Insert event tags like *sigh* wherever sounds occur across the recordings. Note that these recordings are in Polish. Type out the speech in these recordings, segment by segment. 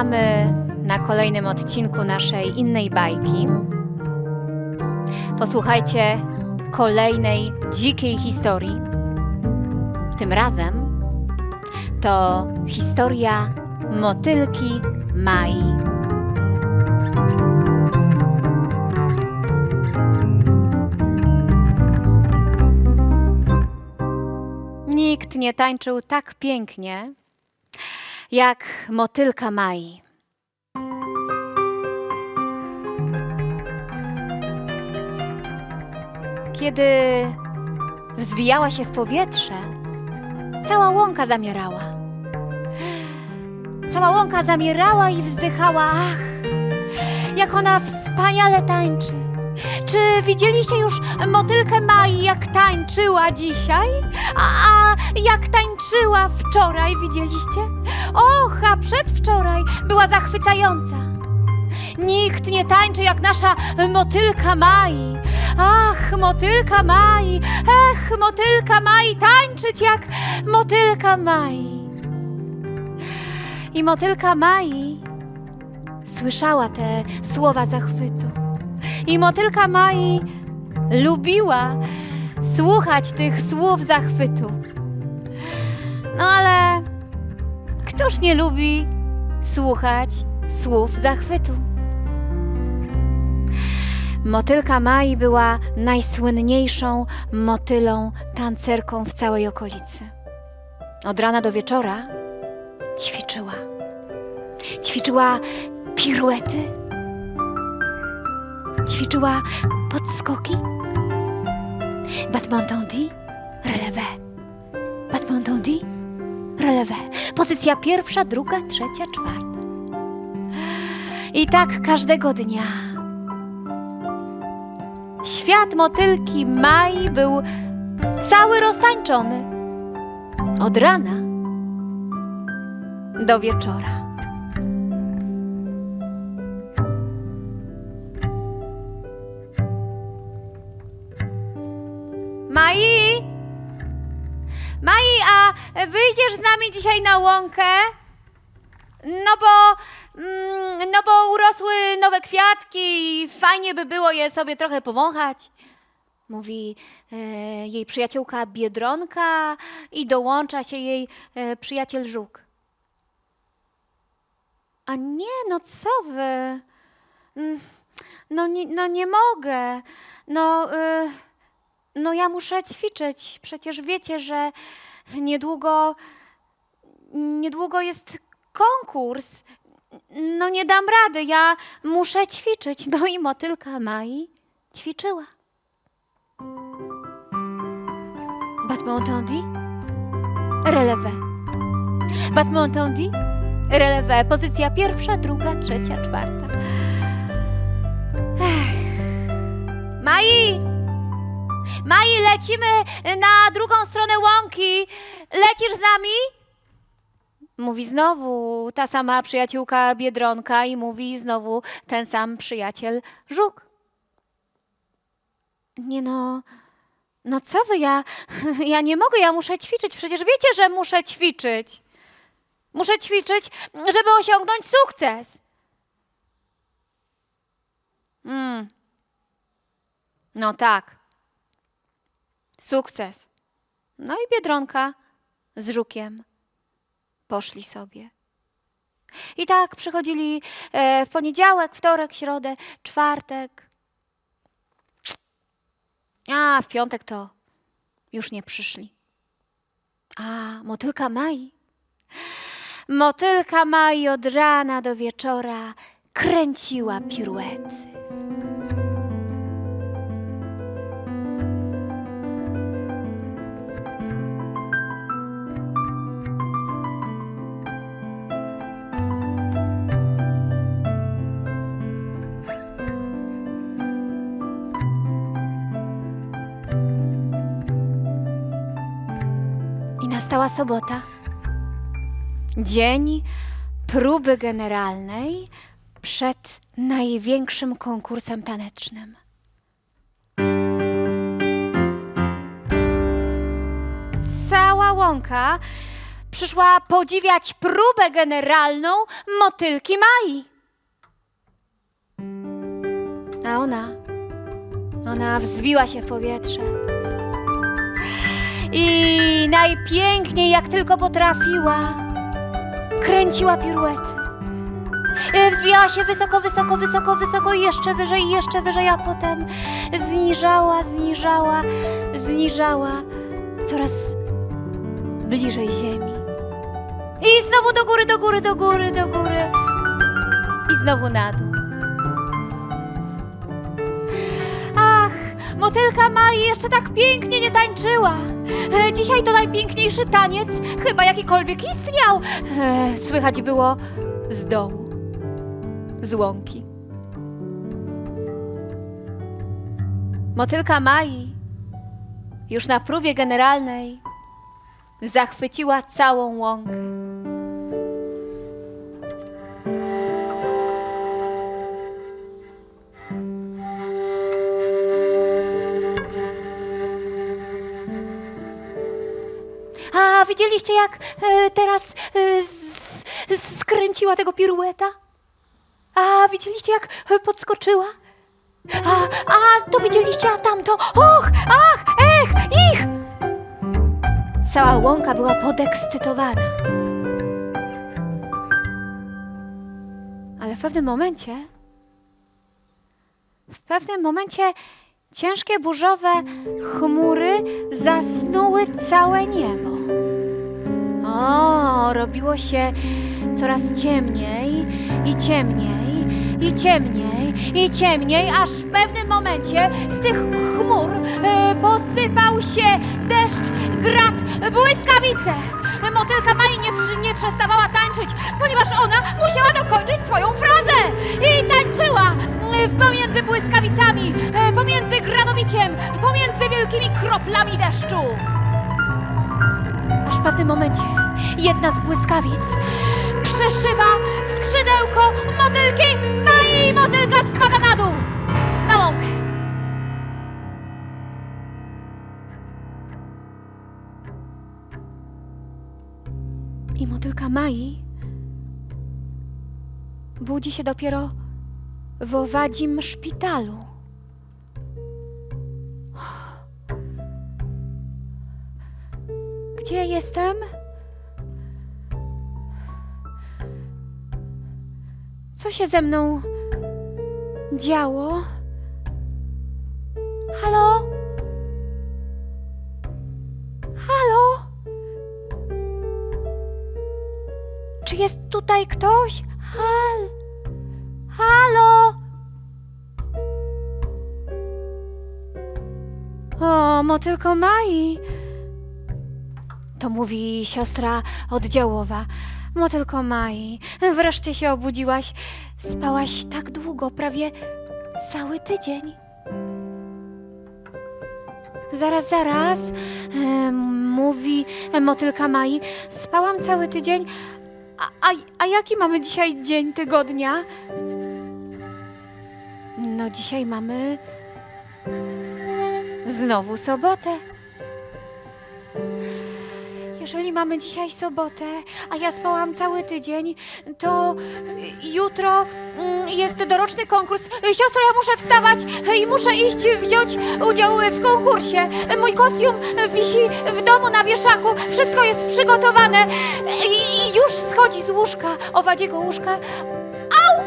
Witamy na kolejnym odcinku naszej innej bajki. Posłuchajcie kolejnej dzikiej historii. Tym razem to historia motylki Mai. Nikt nie tańczył tak pięknie jak motylka Mai. Kiedy wzbijała się w powietrze, cała łąka zamierała. Cała łąka zamierała i wzdychała. Ach, jak ona wspaniale tańczy. Czy widzieliście już motylkę Mai, jak tańczyła dzisiaj? A, a jak tańczyła wczoraj, widzieliście? Och, a przedwczoraj była zachwycająca. Nikt nie tańczy jak nasza motylka Mai. Ach, motylka Mai, ech, motylka Mai, tańczyć jak motylka Mai. I motylka Mai słyszała te słowa zachwytu. I motylka Mai lubiła słuchać tych słów zachwytu. No ale któż nie lubi słuchać słów zachwytu? Motylka Mai była najsłynniejszą motylą tancerką w całej okolicy. Od rana do wieczora ćwiczyła. Ćwiczyła piruety, ćwiczyła podskoki, battement dit, relevé, battement dit, relevé. Pozycja pierwsza, druga, trzecia, czwarta. I tak każdego dnia. Świat motylki Mai był cały roztańczony. Od rana do wieczora. Mai! Mai, a wyjdziesz z nami dzisiaj na łąkę? No bo, mm, no bo urosły nowe kwiatki i fajnie by było je sobie trochę powąchać. Mówi e, jej przyjaciółka Biedronka i dołącza się jej e, przyjaciel Żuk. A nie, no co wy? Mm, No nie, no nie mogę. No, y, no ja muszę ćwiczyć. Przecież wiecie, że niedługo, niedługo jest konkurs. No nie dam rady, ja muszę ćwiczyć. No i motylka Mai ćwiczyła. Battement dit, relevé. Battement dit, relevé. Pozycja pierwsza, druga, trzecia, czwarta. Ech. Mai! Mai, lecimy na drugą stronę łąki. Lecisz z nami? Mówi znowu ta sama przyjaciółka Biedronka i mówi znowu ten sam przyjaciel Żuk. Nie no, no co wy, ja, ja nie mogę, ja muszę ćwiczyć. Przecież wiecie, że muszę ćwiczyć. Muszę ćwiczyć, żeby osiągnąć sukces. Mm. No tak. Sukces. No i Biedronka z Żukiem poszli sobie. I tak przychodzili e, w poniedziałek, wtorek, środę, czwartek. A w piątek to już nie przyszli. A motylka Mai. Motylka Mai od rana do wieczora kręciła piruety. Nastała sobota. Dzień próby generalnej przed największym konkursem tanecznym. Cała łąka przyszła podziwiać próbę generalną motylki Mai. A ona, ona wzbiła się w powietrze. I najpiękniej, jak tylko potrafiła, kręciła piruety. E, Wzbijała się wysoko, wysoko, wysoko, wysoko i jeszcze wyżej, i jeszcze wyżej, a potem zniżała, zniżała, zniżała coraz bliżej ziemi. I znowu do góry, do góry, do góry, do góry. I znowu na dół. Ach, motylka Mai jeszcze tak pięknie nie tańczyła. E, Dzisiaj to najpiękniejszy taniec, chyba jakikolwiek istniał. E, Słychać było z dołu, z łąki. Motylka Mai już na próbie generalnej zachwyciła całą łąkę. A widzieliście, jak e, teraz e, skręciła tego pirueta? A widzieliście, jak e, podskoczyła? A, a to widzieliście, a tamto? Och, ach, ech, ich! Cała łąka była podekscytowana. Ale w pewnym momencie, w pewnym momencie ciężkie burzowe chmury zasnuły całe niebo. O, robiło się coraz ciemniej i ciemniej i ciemniej i ciemniej, aż w pewnym momencie z tych chmur e, posypał się deszcz, grat, błyskawice. Motylka Mai nie, nie przestawała tańczyć, ponieważ ona musiała dokończyć swoją frazę i tańczyła e, pomiędzy błyskawicami, e, pomiędzy gradowiciem, pomiędzy wielkimi kroplami deszczu. Aż w pewnym momencie jedna z błyskawic przeszywa skrzydełko motylki Mai i motylka spada na dół, na łąkę. I motylka Mai budzi się dopiero w owadzim szpitalu. Jestem? Co się ze mną działo? Halo? Halo? Czy jest tutaj ktoś? Hal? Halo? O, motylko Mai. To mówi siostra oddziałowa. Motylko Mai, wreszcie się obudziłaś. Spałaś tak długo, prawie cały tydzień. Zaraz, zaraz, mówi motylka Mai. Spałam cały tydzień. A, a, a jaki mamy dzisiaj dzień tygodnia? No, dzisiaj mamy znowu sobotę. Jeżeli mamy dzisiaj sobotę, a ja spałam cały tydzień, to jutro mm, jest doroczny konkurs. Siostro, ja muszę wstawać i muszę iść wziąć udział w konkursie. Mój kostium wisi w domu na wieszaku. Wszystko jest przygotowane i, i już schodzi z łóżka, owadziego łóżka. Au!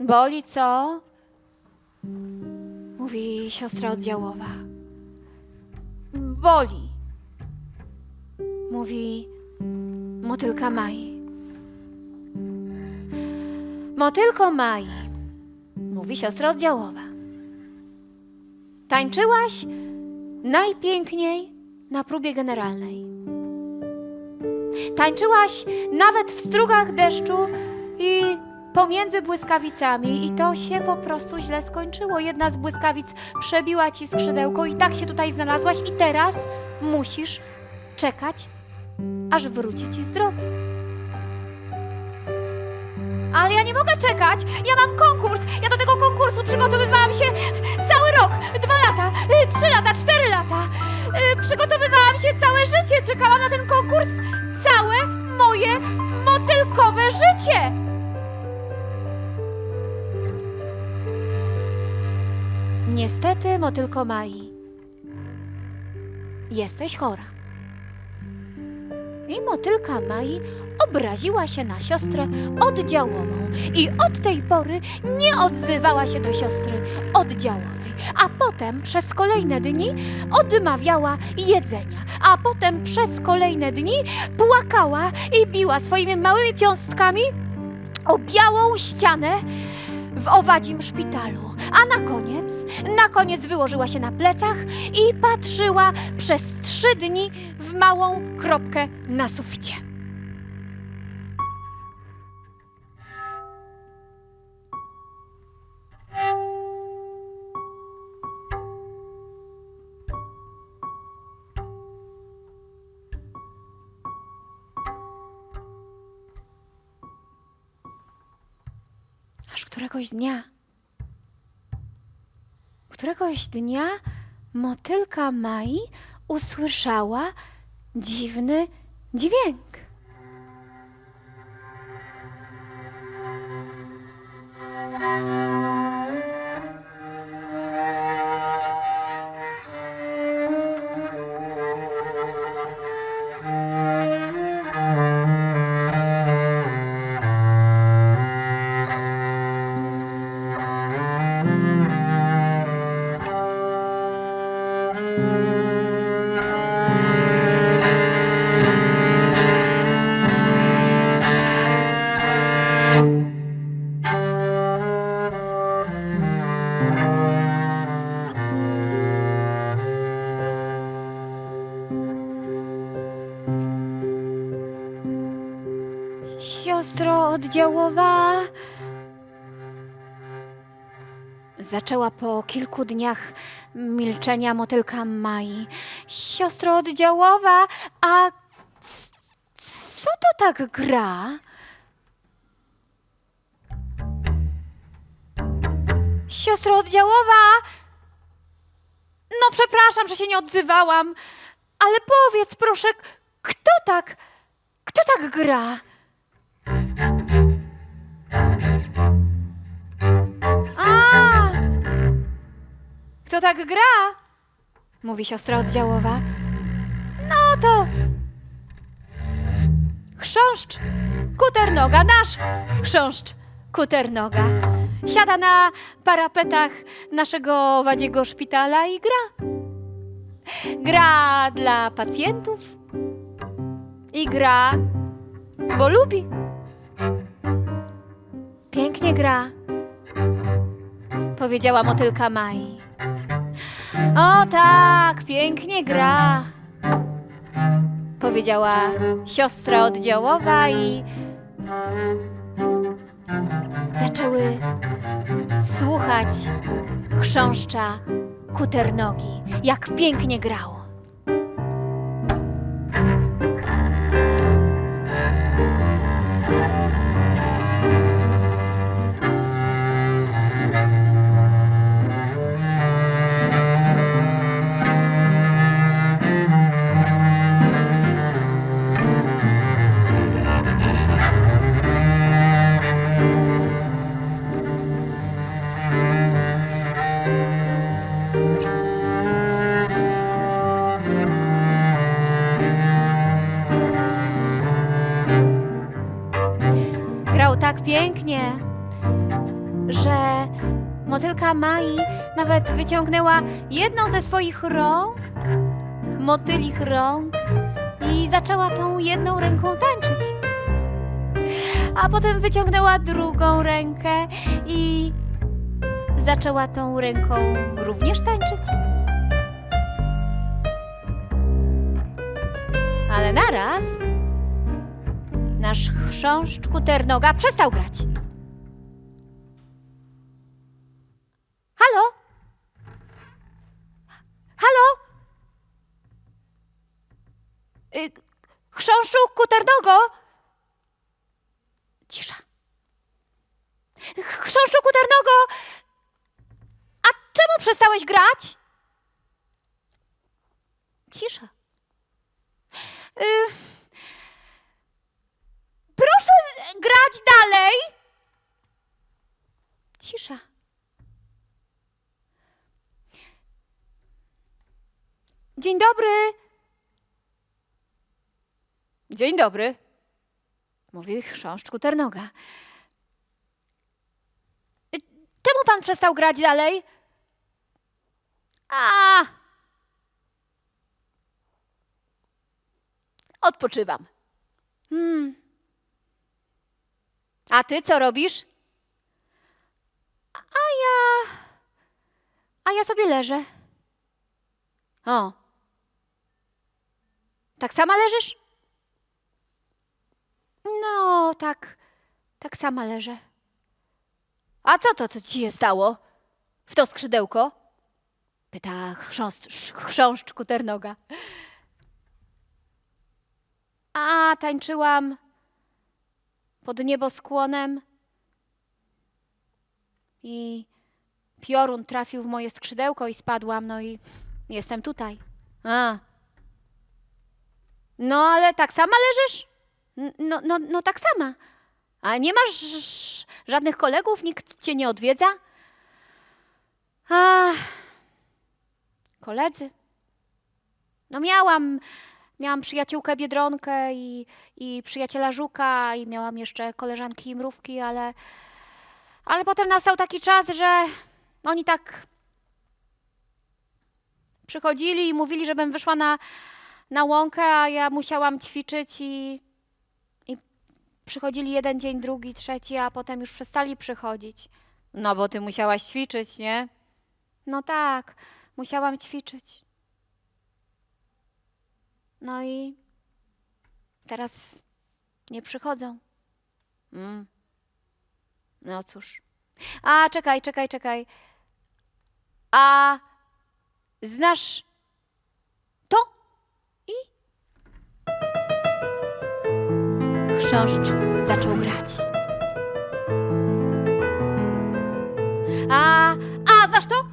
Boli co? Mówi siostra oddziałowa. Boli. Mówi motylka Mai. Motylko Mai, mówi siostra oddziałowa. Tańczyłaś najpiękniej na próbie generalnej. Tańczyłaś nawet w strugach deszczu i pomiędzy błyskawicami i to się po prostu źle skończyło. Jedna z błyskawic przebiła ci skrzydełko i tak się tutaj znalazłaś i teraz musisz czekać, aż wróci ci zdrowie. Ale ja nie mogę czekać. Ja mam konkurs. Ja do tego konkursu przygotowywałam się cały rok, dwa lata, y, trzy lata, cztery lata. Y, Przygotowywałam się całe życie. Czekałam na ten konkurs całe moje motylkowe życie. Niestety, motylko Mai, jesteś chora. I motylka Mai obraziła się na siostrę oddziałową i od tej pory nie odzywała się do siostry oddziałowej. A potem przez kolejne dni odmawiała jedzenia, a potem przez kolejne dni płakała i biła swoimi małymi piąstkami o białą ścianę w owadzim szpitalu. A na koniec, na koniec wyłożyła się na plecach i patrzyła przez trzy dni w małą kropkę na suficie. Aż któregoś dnia, któregoś dnia motylka Mai usłyszała dziwny dźwięk. Zaczęła po kilku dniach milczenia motylka Mai. Siostro oddziałowa, a co to tak gra? Siostro oddziałowa! No przepraszam, że się nie odzywałam, ale powiedz proszę, kto tak, kto tak gra? Kto tak gra? Mówi siostra oddziałowa. No to. Chrząszcz kuternoga, nasz chrząszcz kuternoga. Siada na parapetach naszego wadziego szpitala i gra. Gra dla pacjentów i gra, bo lubi. Pięknie gra, powiedziała motylka Mai. O tak, pięknie gra, powiedziała siostra oddziałowa i zaczęły słuchać chrząszcza kuternogi, jak pięknie grało. Grał wyciągnęła jedną ze swoich rąk, motylich rąk, i zaczęła tą jedną ręką tańczyć. A potem wyciągnęła drugą rękę i zaczęła tą ręką również tańczyć. Ale naraz nasz chrząszcz kuternoga przestał grać. Chrząszczu kuternogo? Cisza. Chrząszczu kuternogo! A czemu przestałeś grać? Cisza. Y, proszę grać dalej. Cisza. Dzień dobry. Dzień dobry. Mówi chrząszcz kuternoga. Y, Czemu pan przestał grać dalej? A. Odpoczywam. Hmm. A ty co robisz? A ja. A ja sobie leżę. O. Tak sama leżysz? No, tak. Tak sama leżę. A co to, co ci się stało? W to skrzydełko? Pyta chrząszcz, chrząszcz kuternoga. A, tańczyłam pod nieboskłonem i piorun trafił w moje skrzydełko i spadłam, no i jestem tutaj. A. No, ale tak sama leżysz? No, no, no tak sama. A nie masz żadnych kolegów? Nikt cię nie odwiedza? A, koledzy. No miałam, miałam przyjaciółkę Biedronkę i, i przyjaciela Żuka i miałam jeszcze koleżanki i mrówki, ale, ale potem nastał taki czas, że oni tak przychodzili i mówili, żebym wyszła na, na łąkę, a ja musiałam ćwiczyć i przychodzili jeden dzień, drugi, trzeci, a potem już przestali przychodzić. No bo ty musiałaś ćwiczyć, nie? No tak, musiałam ćwiczyć. No i teraz nie przychodzą. Mm. No cóż. A, czekaj, czekaj, czekaj. A znasz chrząszcz zaczął grać. A, a znasz to?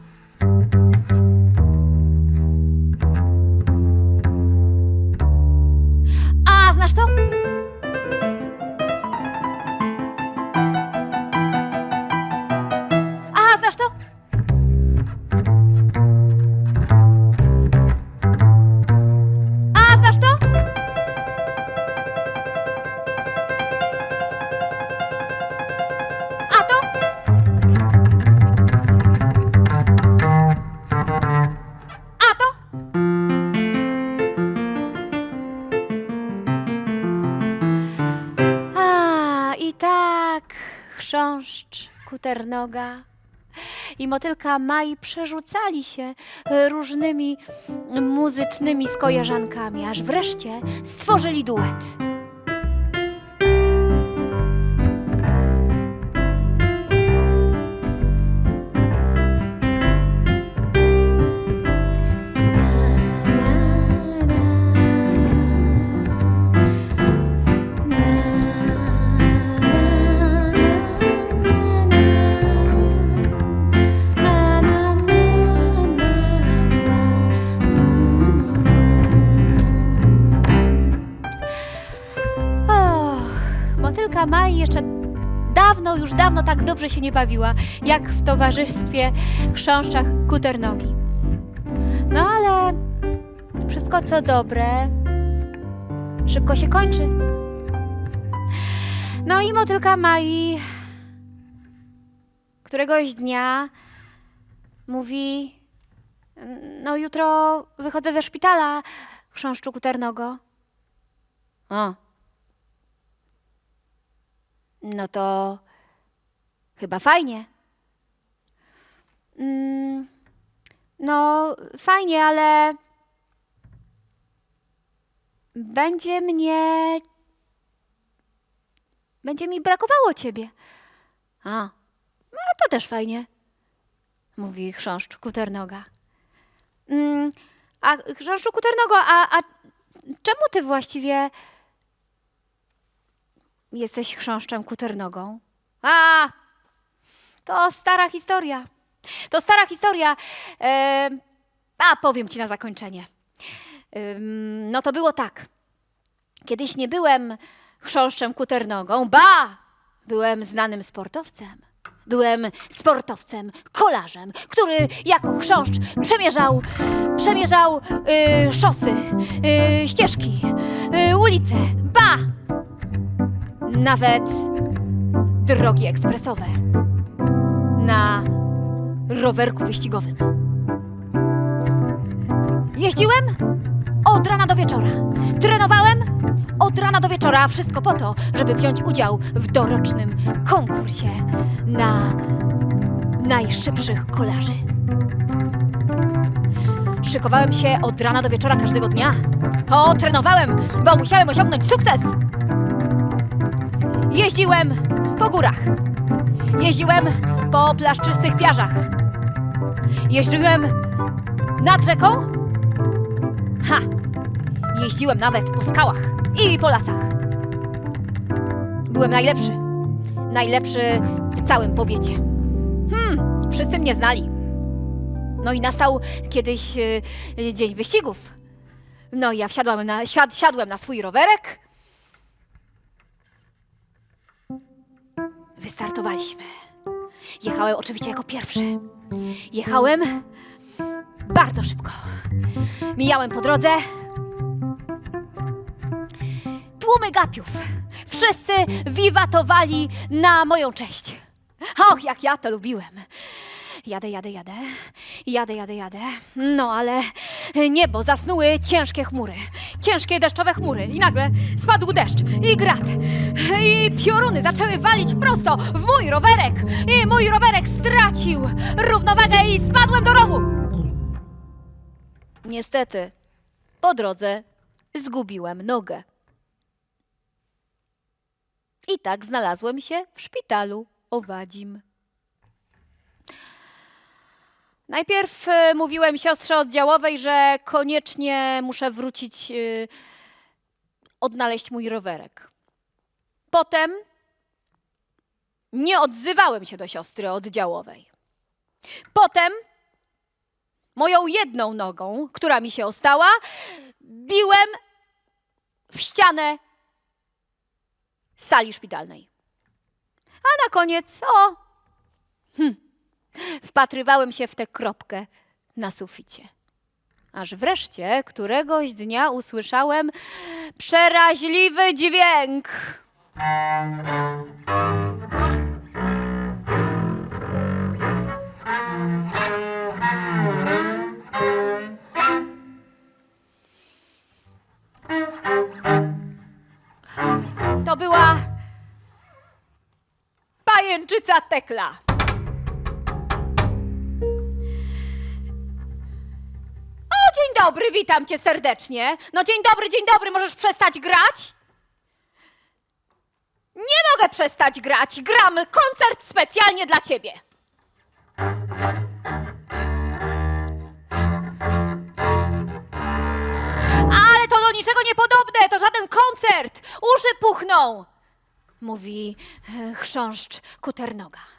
Chrząszcz, kuternoga i motylka Mai przerzucali się różnymi muzycznymi skojarzankami, aż wreszcie stworzyli duet. Dawno, już dawno tak dobrze się nie bawiła, jak w towarzystwie chrząszczach kuternogi. No ale wszystko co dobre szybko się kończy. No i motylka Mai któregoś dnia mówi: No, jutro wychodzę ze szpitala, chrząszczu kuternogo. O. No to chyba fajnie. Mm, no, fajnie, ale będzie mnie. Będzie mi brakowało ciebie. A, no to też fajnie, mówi chrząszcz kuternoga. Mm, a chrząszczu kuternogo, a, a czemu ty właściwie jesteś chrząszczem kuternogą? A, to stara historia. To stara historia. E, a powiem ci na zakończenie. Ym, no to było tak. Kiedyś nie byłem chrząszczem kuternogą, ba! Byłem znanym sportowcem. Byłem sportowcem, kolarzem, który jako chrząszcz przemierzał, przemierzał y, szosy, y, ścieżki, y, ulice, ba! Nawet drogi ekspresowe na rowerku wyścigowym. Jeździłem od rana do wieczora. Trenowałem od rana do wieczora, wszystko po to, żeby wziąć udział w dorocznym konkursie na najszybszych kolarzy. Szykowałem się od rana do wieczora każdego dnia. O, trenowałem, bo musiałem osiągnąć sukces. Jeździłem po górach. Jeździłem po plaszczystych piażach. Jeździłem nad rzeką Ha! Jeździłem nawet po skałach i po lasach. Byłem najlepszy. Najlepszy w całym powiecie. Hmm, wszyscy mnie znali. No i nastał kiedyś e, dzień wyścigów. No i ja wsiadłam na, wsiad, wsiadłem na swój rowerek. Wystartowaliśmy. Jechałem oczywiście jako pierwszy. Jechałem bardzo szybko. Mijałem po drodze tłumy gapiów. Wszyscy wiwatowali na moją cześć. Och, jak ja to lubiłem. Jadę, jadę, jadę. Jadę, jadę, jadę. No ale niebo zasnuły ciężkie chmury. Ciężkie deszczowe chmury. I nagle spadł deszcz i grad. I pioruny zaczęły walić prosto w mój rowerek. I mój rowerek stracił równowagę i spadłem do rowu. Niestety, po drodze zgubiłem nogę. I tak znalazłem się w szpitalu Owadzim. Najpierw e, mówiłem siostrze oddziałowej, że koniecznie muszę wrócić, e, odnaleźć mój rowerek. Potem nie odzywałem się do siostry oddziałowej. Potem moją jedną nogą, która mi się ostała, biłem w ścianę sali szpitalnej. A na koniec, o, hm, wpatrywałem się w tę kropkę na suficie. Aż wreszcie któregoś dnia usłyszałem przeraźliwy dźwięk. To była pajęczyca Tekla. Dobry, witam cię serdecznie. No dzień dobry, dzień dobry, możesz przestać grać? Nie mogę przestać grać. Gram koncert specjalnie dla ciebie. Ale to do niczego niepodobne, to żaden koncert. Uszy puchną, mówi e, chrząszcz kuternoga.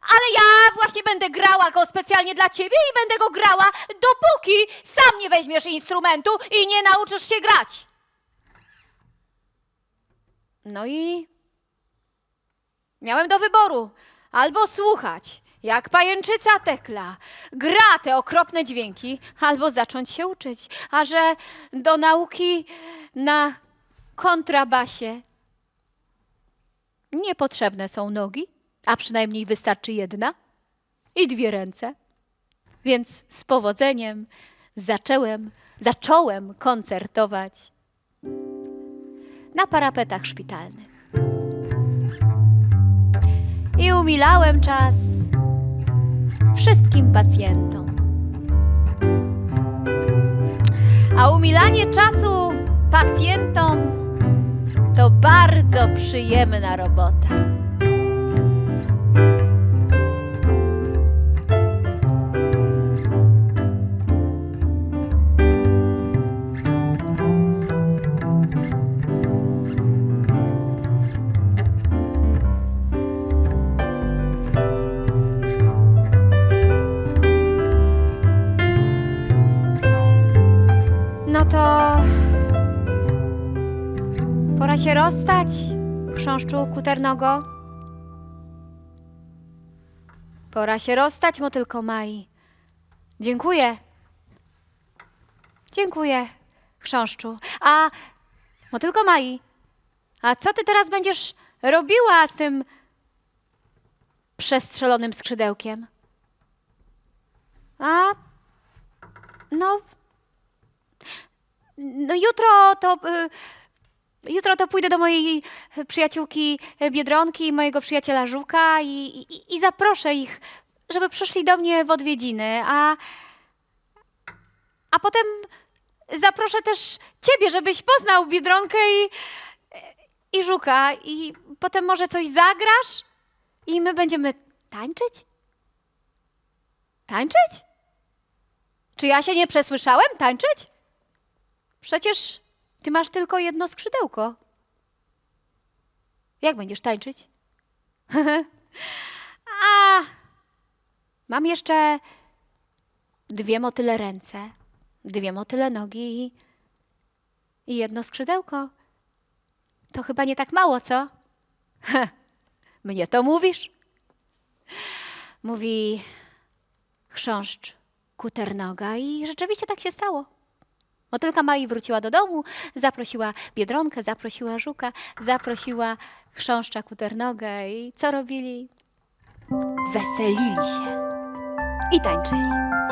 Ale ja właśnie będę grała go specjalnie dla ciebie i będę go grała, dopóki sam nie weźmiesz instrumentu i nie nauczysz się grać. No i miałem do wyboru albo słuchać, jak pajęczyca tekla gra te okropne dźwięki, albo zacząć się uczyć, a że do nauki na kontrabasie niepotrzebne są nogi, a przynajmniej wystarczy jedna i dwie ręce. Więc z powodzeniem zacząłem, zacząłem koncertować na parapetach szpitalnych. I umilałem czas wszystkim pacjentom. A umilanie czasu pacjentom to bardzo przyjemna robota. Pora się rozstać, chrząszczu kuternogo. Pora się rozstać, motylko Mai. Dziękuję. Dziękuję, chrząszczu. A motylko Mai, a co ty teraz będziesz robiła z tym przestrzelonym skrzydełkiem? A no. No jutro to. y, Jutro to pójdę do mojej przyjaciółki Biedronki i mojego przyjaciela Żuka i, i, i zaproszę ich, żeby przyszli do mnie w odwiedziny, a. A potem zaproszę też ciebie, żebyś poznał Biedronkę i, i Żuka. I potem może coś zagrasz i my będziemy tańczyć? Tańczyć? Czy ja się nie przesłyszałem? Tańczyć? Przecież ty masz tylko jedno skrzydełko. Jak będziesz tańczyć? *laughs* A, mam jeszcze dwie motyle ręce, dwie motyle nogi i, jedno skrzydełko. To chyba nie tak mało, co? *laughs* Mnie to mówisz? Mówi chrząszcz kuternoga i rzeczywiście tak się stało. Motylka Mai wróciła do domu, zaprosiła Biedronkę, zaprosiła Żuka, zaprosiła chrząszcza kuternogę i co robili? Weselili się i tańczyli.